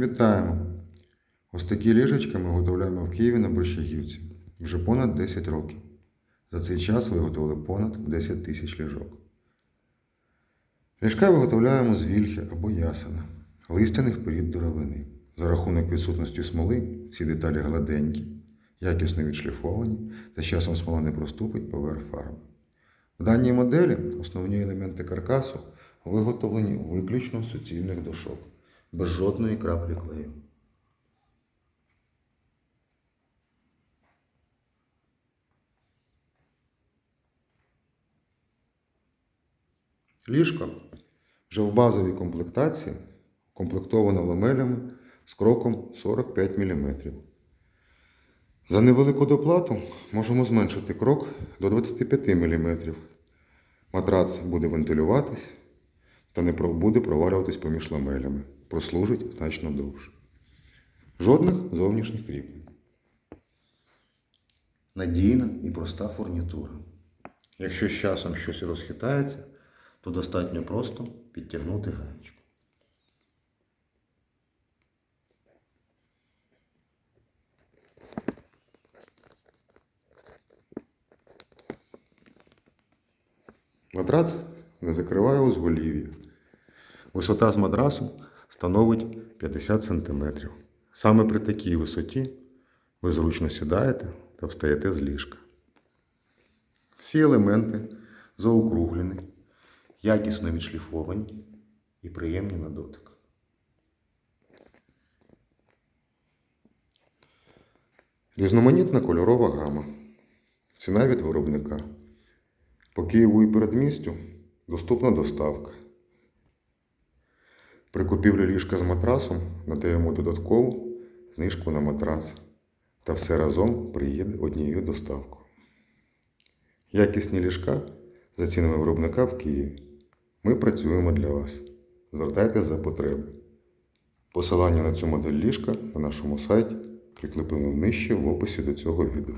Вітаємо! Ось такі ліжечка ми виготовляємо в Києві на Борщагівці вже понад 10 років. За цей час виготовили понад 10 тисяч ліжок. Ліжка виготовляємо з вільхи або ясена, листяних порід деревини. За рахунок відсутності смоли ці деталі гладенькі, якісно відшліфовані та з часом смола не проступить поверх фарби. В даній моделі основні елементи каркасу виготовлені виключно з суцільних дошок, без жодної краплі клею. Ліжко вже в базовій комплектації комплектовано ламелями з кроком 45 мм. За невелику доплату можемо зменшити крок до 25 мм. Матрац буде вентилюватись та не буде провалюватись поміж ламелями. Прослужить значно довше. Жодних зовнішніх кріплень. Надійна і проста фурнітура. Якщо з часом щось розхитається, то достатньо просто підтягнути гаєчку. Матрац не закриває узголів'я. Висота з матрасу становить 50 см. Саме при такій висоті ви зручно сідаєте та встаєте з ліжка. Всі елементи заокруглені, якісно відшліфовані і приємні на дотик. Різноманітна кольорова гама. Ціна від виробника. По Києву і передмістю доступна доставка. При купівлі ліжка з матрасом надаємо додаткову знижку на матрац. Та все разом приїде однією доставкою. Якісні ліжка за цінами виробника в Києві. Ми працюємо для вас. Звертайтеся за потреби. Посилання на цю модель ліжка на нашому сайті прикріплено нижче в описі до цього відео.